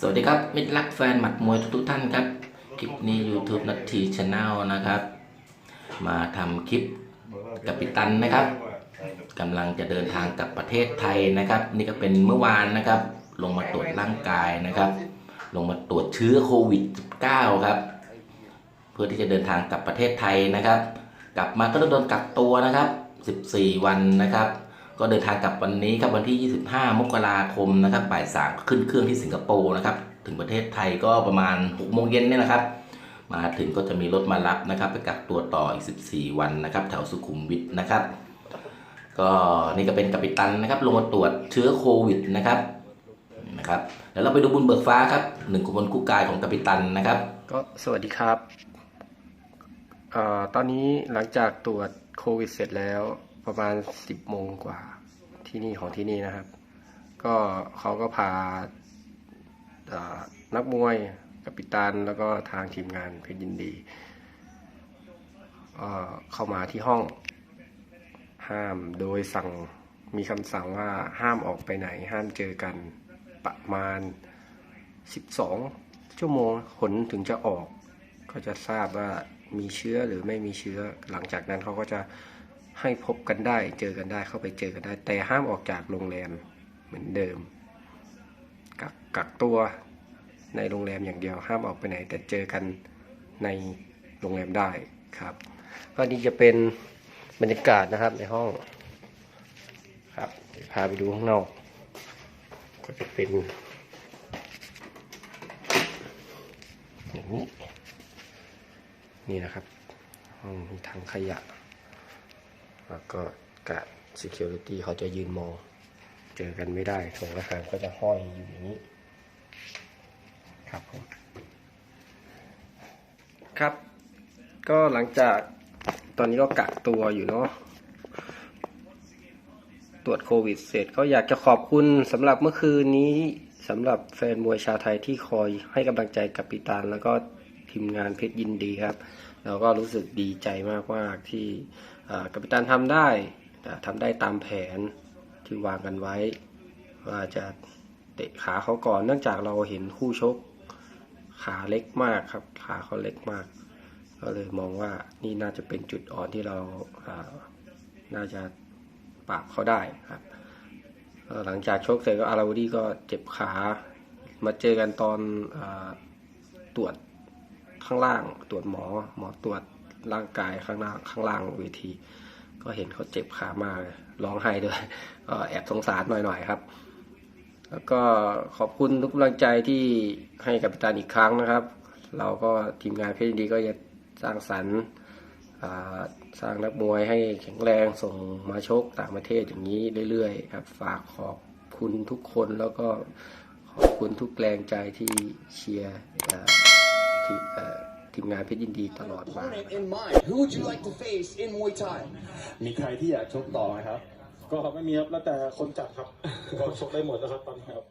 สวัสดีครับ มิตรรักแฟนหมัดมวยทุกๆท่านครับ คลิปนี้ YouTube นัททีช n แนลนะครับ มาทำคลิปกับปิตันนะครับกำลังจะเดินทางกลับประเทศไทยนะครับ นี่ก็เป็นเมื่อวานนะครับ ลงมาตรวจร่างกายนะครับ ลงมาตรวจเชื้อโควิด -19 ครับ เพื่อที่จะเดินทางกลับประเทศไทยนะครับ กลับมาก็ต้องโดนกักตัวนะครับ 14 วันนะครับ ก็เดินทางกลับวันนี้ครับวันที่ 25 มกราคมนะครับบ่ายสามขึ้นเครื่องที่สิงคโปร์นะครับ ถึงประเทศไทยก็ประมาณ6โมงเย็นเนี่ยนะครับ มาถึงก็จะมีรถมารับนะครับ ไปกักตัวต่ออีก 14 วันนะครับแถวสุขุมวิทนะครับ ก็นี่ก็เป็นกัปตันนะครับ ลงมาตรวจเชื้อโควิดนะครับนะครับแล้วเราไปดูบุญเบิกฟ้าครับหนึ่งคนคู่กายของกัปตันนะครับ ก็สวัสดีครับเอ่อตอนนี้หลังจากตรวจโควิดเสร็จแล้ว ประมาณ10โมงกว่าที่นี่ของที่นี่นะครับ ก็เขาก็พานักมวยกัปตันแล้วก็ทางทีมงานเพชรยินดีเข้ามาที่ห้อง ห้ามโดยสั่งมีคำสั่งว่าห้ามออกไปไหน ห้ามเจอกันประมาณ 12 ชั่วโมงผลถึงจะออก ก็จะทราบว่ามีเชื้อหรือไม่มีเชื้อ หลังจากนั้นเขาก็จะ ให้พบกันได้ เจอกันได้เข้าไปเจอกันได้ แต่ห้ามออกจากโรงแรมเหมือนเดิม กักกักตัวในโรงแรมอย่างเดียวห้ามออกไปไหน แต่เจอกันในโรงแรมได้ครับก็นี่จะเป็นบรรยากาศนะครับในห้องครับพาไปดูข้างนอกก็จะเป็นอย่างนี้นี่นะครับห้องมีถังขยะ แล้วก็กะ security เขาจะยืนมอง เจอกันไม่ได้ถุงอาหารก็จะห้อยอยู่อย่างนี้ ครับผมครับ ก็หลังจากตอนนี้ก็กักตัวอยู่เนาะตรวจโควิดเสร็จก็อยากจะขอบคุณสำหรับเมื่อคืนนี้สำหรับแฟนมวยชาวไทยที่คอยให้กำลังใจกับปิตานแล้วก็ ทีมงานเพชรยินดีครับ เราก็รู้สึกดีใจมากๆที่กัปตันทำได้อ่าทำได้ตามแผนที่วางกันไว้ ว่าจะเตะขาเขาก่อนเนื่องจากเราเห็นคู่ชกขาเล็กมากครับ ขาเขาเล็กมาก ก็เลยมองว่านี่น่าจะเป็นจุดอ่อนที่เราาน่าจะปราบเขาได้ครับหลังจากชกเสร็จก็อาราวดีก็เจ็บขา มาเจอกันตอนอตรวจ ข้างล่างตรวจหมอ หมอตรวจร่างกายข้างล่าข้างล่างเวที ก็เห็นเขาเจ็บขามากเลยร้องไห้ด้วยก็แอบสงสารหน่อยๆครับ แล้วก็ขอบคุณทุกกำลังใจที่ให้กับปิตานอีกครั้งนะครับ เราก็ทีมงานเพชรยินดีก็จะสร้างสรรค์สร้างนักมวยให้แข็งแรงส่งมาชกต่างประเทศอย่างนี้เรื่อยๆครับฝากขอบคุณทุกคนแล้วก็ขอบคุณทุกแรงใจที่เชียร์ ทีเอ่อทีมงานเพชรยินดีตลอดมา opponent in mind. Who would you like to face in Muay Thai? มีใครที่อยากชกต่อไหมครับ ก็ไม่มีครับ แล้วแต่คนจัดครับก็ชกได้หมดแล้วครับตอนนี้ครับ